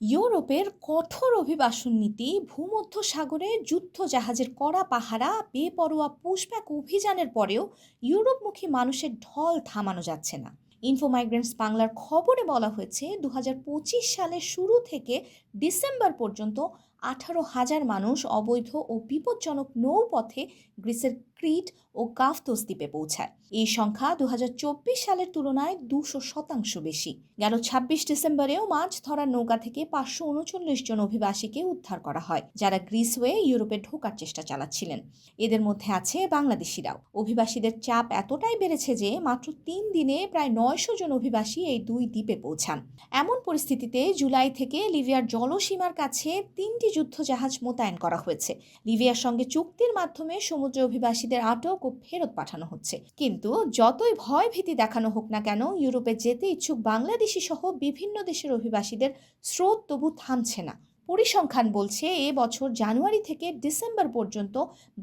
ইউরোপের কঠোর অভিবাসন নীতি ভূমধ্য সাগরে যুদ্ধ জাহাজের কড়া পাহারা, বেপরোয়া পুশব্যাক অভিযানের পরেও ইউরোপমুখী মানুষের ঢল থামানো যাচ্ছে না। ইনফোমাইগ্রেন্টস বাংলার খবরে বলা হয়েছে দু হাজার পঁচিশ সালের শুরু থেকে ডিসেম্বর পর্যন্ত আঠারো হাজার মানুষ অবৈধ ও বিপজ্জনক নৌপথে গ্রিসের ক্রিট ও কাফতোস দ্বীপে পৌঁছায়। এই সংখ্যা দু হাজার চব্বিশ সালের তুলনায় দুশো শতাংশ বেশি। গেল ছাব্বিশ ডিসেম্বরেও মাছ ধরার নৌকা থেকে পাঁচশো উনচল্লিশ জন অভিবাসীকে উদ্ধার করা হয়, যারা গ্রিস হয়ে ইউরোপে ঢোকার চেষ্টা চালাচ্ছিলেন। এদের মধ্যে আছে বাংলাদেশিরাও। অভিবাসীদের চাপ এতটাই বেড়েছে যে মাত্র তিন দিনে প্রায় নয়শো জন অভিবাসী এই দুই দ্বীপে পৌঁছান। এমন পরিস্থিতিতে জুলাই থেকে লিবিয়ার জলসীমার কাছে তিনটি যুদ্ধজাহাজ মোতায়েন করা হয়েছে। লিবিয়ার সঙ্গে চুক্তির মাধ্যমে সমুদ্রে অভিবাসীদের আটক ও ফেরত পাঠানো হচ্ছে। কিন্তু যতই ভয় ভীতি দেখানো হোক না কেন, ইউরোপে যেতে ইচ্ছুক বাংলাদেশি সহ বিভিন্ন দেশের অভিবাসীদের স্রোত তবু থামছে না। পরিসংখ্যান বলছে, এ বছর জানুয়ারি থেকে ডিসেম্বর পর্যন্ত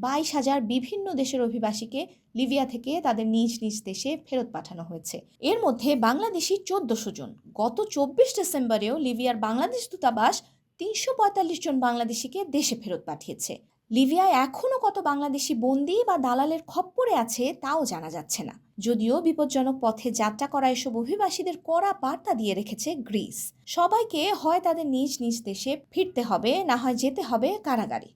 বাইশ হাজার বিভিন্ন দেশের অভিবাসীকে লিবিয়া থেকে তাদের নিজ নিজ দেশে ফেরত পাঠানো হয়েছে। এর মধ্যে বাংলাদেশি চোদ্দশো জন। গত চব্বিশ ডিসেম্বরেও লিবিয়ার বাংলাদেশ দূতাবাস তিনশো পঁয়তাল্লিশ জন বাংলাদেশিকে দেশে ফেরত পাঠিয়েছে। লিবিয়ায় এখনও কত বাংলাদেশি বন্দি বা দালালের খপ্পরে আছে তাও জানা যাচ্ছে না। যদিও বিপজ্জনক পথে যাত্রা করা এসব অভিবাসীদের কড়া বার্তা দিয়ে রেখেছে গ্রিস। সবাইকে হয় তাদের নিজ নিজ দেশে ফিরতে হবে, না হয় যেতে হবে কারাগারে।